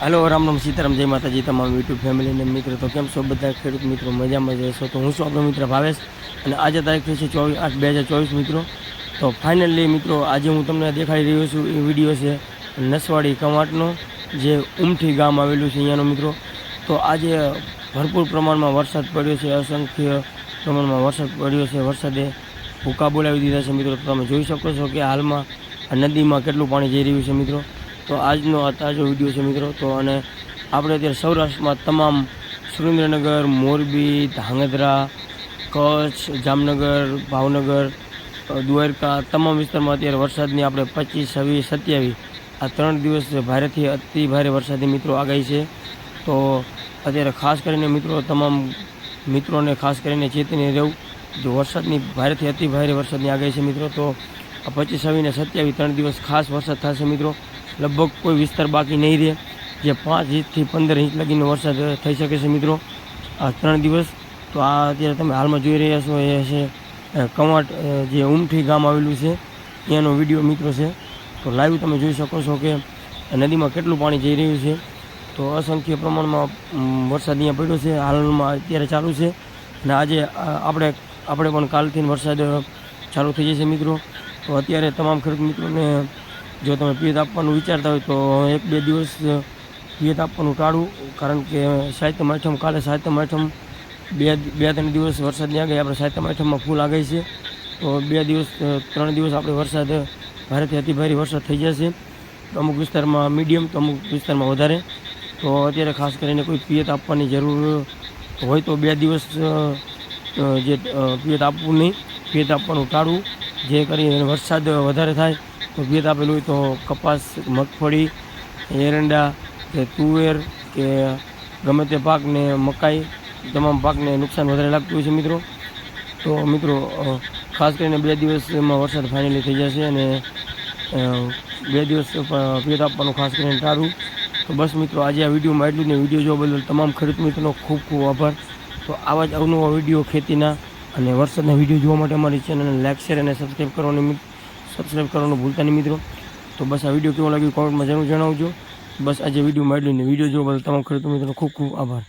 હાલો, રામ રામ સીતારામ, જય માતાજી, તમામ યુટ્યુબ ફેમિલીને મિત્રો. તો કેમ છો બધા ખેડૂત મિત્રો? મજામાં જશો તો હું છું આપણો મિત્ર ભાવેશ અને આજે તારીખ થઈ છે ચોવીસ આઠ બે હજાર ચોવીસ મિત્રો. તો ફાઇનલી મિત્રો, આજે હું તમને દેખાડી રહ્યો છું એ વીડિયો છે નસવાડી કમાટનો જે ઉમઠી ગામ આવેલું છે અહીંયાનો મિત્રો. તો આજે ભરપૂર પ્રમાણમાં વરસાદ પડ્યો છે, અસંખ્ય પ્રમાણમાં વરસાદ પડ્યો છે. વરસાદે ભૂકા બોલાવી દીધા છે મિત્રો. તમે જોઈ શકો છો કે હાલમાં નદીમાં કેટલું પાણી જઈ રહ્યું છે મિત્રો. તો આજનો આ તાજો વીડિયો છે મિત્રો. તો અને આપણે અત્યારે સૌરાષ્ટ્રમાં તમામ સુરેન્દ્રનગર, મોરબી, ધાંગધ્રા, કચ્છ, જામનગર, ભાવનગર દ્વારકા તમામ વિસ્તારમાં અત્યારે વરસાદની આપણે પચીસ, છવ્વીસ, સત્યાવીસ આ ત્રણ દિવસ ભારેથી અતિ ભારે વરસાદની મિત્રો આગાહી છે. તો અત્યારે ખાસ કરીને મિત્રો તમામ મિત્રોને ખાસ કરીને ચેતીને રહેવું જો વરસાદની ભારેથી અતિ ભારે વરસાદની આગાહી છે મિત્રો, તો પચીસ, છવ્વીસ ને સત્યાવીસ ત્રણ દિવસ ખાસ વરસાદ થશે મિત્રો. લગભગ કોઈ વિસ્તાર બાકી નહીં રહે. જે પાંચ ઇંચથી પંદર ઇંચ લગીને વરસાદ થઈ શકે છે મિત્રો. આ ત્રણ દિવસ તો આ અત્યારે તમે હાલમાં જોઈ રહ્યા છો એ છે કવાટ જે ઉમઠી ગામ આવેલું છે. ત્યાંનો વીડિયો મિત્રો છે. તો લાઈવ તમે જોઈ શકો છો કે નદીમાં કેટલું પાણી જઈ રહ્યું છે. તો અસંખ્ય પ્રમાણમાં વરસાદ અહીંયા પડ્યો છે. હાલમાં અત્યારે ચાલુ છે. અને આજે આપણે આપણે પણ કાલથી વરસાદ ચાલુ થઈ જશે મિત્રો. તો અત્યારે તમામ ખેડૂત મિત્રોને જો તમે પિયત આપવાનું વિચારતા હોય તો એક બે દિવસ પિયત આપવાનું ટાળવું. કારણ કે સાહિત્ય આઠમ, કાલે સાહિત્ય આઠમ, બે બે, ત્રણ દિવસ વરસાદની આગાહી આપણે સાહિત્ય આઠમમાં ફૂલ આગાઈ છે. તો બે દિવસ ત્રણ દિવસ આપણે વરસાદ, ભારેથી અતિ ભારે વરસાદ થઈ જશે. અમુક વિસ્તારમાં મીડિયમ, તો અમુક વિસ્તારમાં વધારે. તો અત્યારે ખાસ કરીને કોઈ પિયત આપવાની જરૂર હોય તો બે દિવસ જે પિયત આપવું નહીં. પિયત આપવાનું ટાળવું. જે કરીને વરસાદ વધારે થાય તો પિયત આપેલું હોય તો કપાસ, મગફળી, એરંડા કે તુવેર કે ગમે તે પાકને મકાઈ, તમામ પાકને નુકસાન વધારે લાગતું હોય છે મિત્રો. તો મિત્રો ખાસ કરીને બે દિવસમાં વરસાદ ફાઇનલી થઈ જશે અને બે દિવસ પિયત આપવાનું ખાસ કરીને ટાળવું. તો બસ મિત્રો, આજે આ વિડીયોમાં એટલું જ ને વીડિયો જોવા બદલ તમામ ખેડૂત મિત્રોનો ખૂબ ખૂબ આભાર. તો આવા જ અવનવા વીડિયો ખેતીના અને વરસાદના વીડિયો જોવા માટે અમારી ચેનલને લાઇક શેર અને સબસ્ક્રાઈબ કરવાની સબસ્ક્રાઈબ કરવાનું ભૂલતા નહીં મિત્રો. તો બસ આ વીડિયો કેવો લાગ્યો કોમેન્ટમાં જરૂર જણાવજો. બસ આજે વિડીયોમાં એટલું જ ને વીડિયો જોવા બદલ તમામ ખેડૂતો મિત્રોનો ખૂબ ખૂબ આભાર.